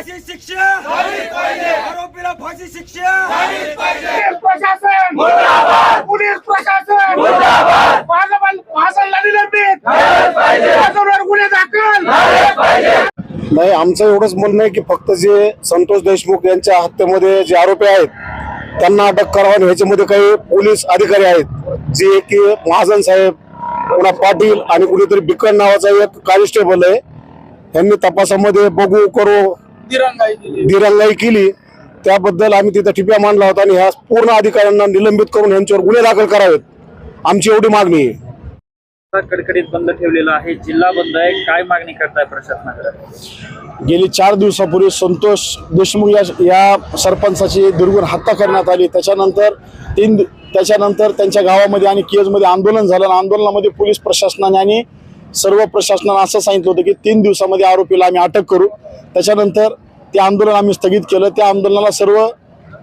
फाशी शिक्षा. आरोपीला फाशी शिक्षा. प्रशासन. पोलीस प्रशासन. गुन्हे दाखल. नाही आमचं एवढंच म्हणणं आहे की फक्त जे संतोष देशमुख यांच्या हत्येमध्ये जे आरोपी आहेत त्यांना अटक करावा ह्याच्यामध्ये काही पोलीस अधिकारी आहेत. जे की महाजन साहेब पुन्हा पाटील आणि कुणीतरी बिकन नावाचा एक कॉन्स्टेबल आहे. यांनी तपासामध्ये बघू करू. दिरंगाई केली. त्याबद्दल आम्ही तिथं टिप्या मांडला होता आणि ह्या पूर्ण अधिकाऱ्यांना निलंबित करून यांच्यावर गुन्हे दाखल करावेत. आमची एवढी मागणी आहे. कडकडीत बंद ठेवलेला आहे. जिल्हा बंद आहे. काय मागणी करताय प्रशासनाकडे गेली चार दिवसापूर्वी संतोष देशमुख या या सरपंचाची दुर्गुण हत्या करण्यात आली. त्याच्यानंतर तीन त्याच्यानंतर त्यांच्या गावामध्ये आणि केजमध्ये आंदोलन झालं आणि आंदोलनामध्ये पोलीस प्रशासनाने आणि सर्व प्रशासनानं असं सांगितलं होतं की तीन दिवसामध्ये आरोपीला आम्ही अटक करू. त्याच्यानंतर ते आंदोलन आम्ही स्थगित केलं. त्या आंदोलनाला सर्व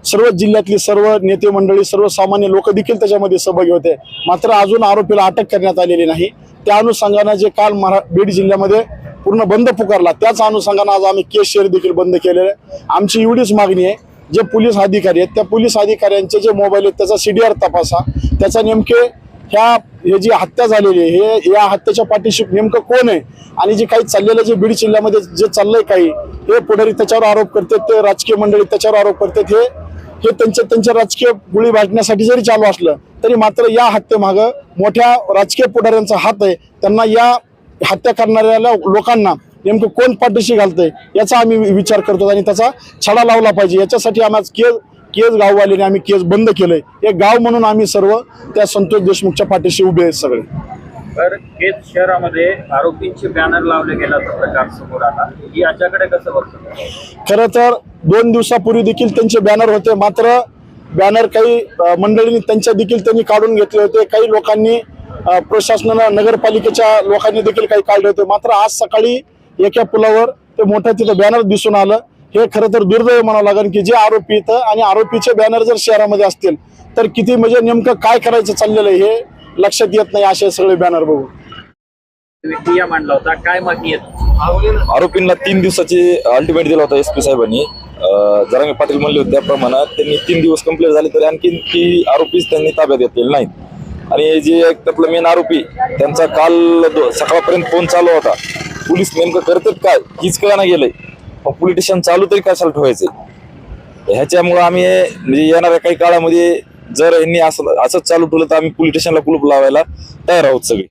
सर्व जिल्ह्यातली सर्व नेते मंडळी सर्वसामान्य लोक देखील त्याच्यामध्ये सहभागी होते. मात्र अजून आरोपीला अटक करण्यात आलेली नाही. त्या अनुषंगानं जे काल मरा बीड जिल्ह्यामध्ये पूर्ण बंद पुकारला त्याच अनुषंगानं आज आम्ही केस शेअर देखील बंद केलेलं. आहे आमची एवढीच मागणी आहे. जे पोलीस अधिकारी आहेत त्या पोलीस अधिकाऱ्यांचे जे मोबाईल आहेत त्याचा सीडीआर तपासा. त्याचा नेमके ह्या हे जी हत्या झालेली आहे हे या हत्येच्या पाठीशी नेमकं कोण आहे? आणि जे काही चाललेलं जे बीड जिल्ह्यामध्ये जे चाललंय काही हे पुढारी त्याच्यावर आरोप करतात ते राजकीय मंडळी त्याच्यावर आरोप करतात हे हे त्यांच्या त्यांच्या राजकीय गुळी भाजण्यासाठी जरी चालू असलं तरी मात्र या हत्येमागं मोठ्या राजकीय पुढाऱ्यांचा हात आहे. त्यांना या हत्या करणाऱ्या लोकांना नेमकं कोण पाठीशी घालतंय याचा आम्ही विचार करतो आणि त्याचा छडा लावला पाहिजे. याच्यासाठी आम्हाला आज केज गाववाल्याने आम्ही केज बंद केलंय. एक गाव म्हणून आम्ही सर्व त्या संतोष देशमुखच्या पाठीशी उभे आहेत सगळे. तर केज शहरामध्ये आरोपींचे बॅनर लावले गेल्याचा प्रकार समोर आला ही याच्याकडे कसं बघतो? खरं तर दोन दिवसापूर्वी देखील त्यांचे बॅनर होते. मात्र बॅनर काही मंडळींनी त्यांच्या देखील त्यांनी काढून घेतले होते. काही लोकांनी प्रशासनानं नगरपालिकेच्या लोकांनी देखील काही काढले होते. मात्र आज सकाळी एका पुलावर ते मोठं तिथं बॅनर दिसून आलं. हे खरं तर दुर्दैव म्हणावं लागेल की जे आरोपी इथं आणि आरोपीचे बॅनर जर शहरामध्ये असतील तर किती म्हणजे नेमकं काय करायचं चाललेलं आहे हे लक्षात येत नाही असे सगळे बॅनर बघून. ठिया मांडला होता. काय मागणी आहे? आरोपींना तीन दिवसाची अल्टिमेट दिला होता एस पी साहेबांनी. मी पाटील म्हणले होते त्याप्रमाणे त्यांनी तीन दिवस कंप्लीट झाले तरी आणखी ती आरोपीच त्यांनी ताब्यात घेतलेले नाहीत. आणि जे एक त्यातलं मेन आरोपी त्यांचा काल सकाळपर्यंत फोन चालू होता. पोलीस नेमकं करतात काय हीच कळना गेलंय. मग चालू तरी कशाला ठेवायचं? ह्याच्यामुळं आम्ही म्हणजे येणाऱ्या काही काळामध्ये जर यांनी असं असंच चालू ठेवलं तर आम्ही पोलीस स्टेशनला कुलूप लावायला तयार आहोत सगळे.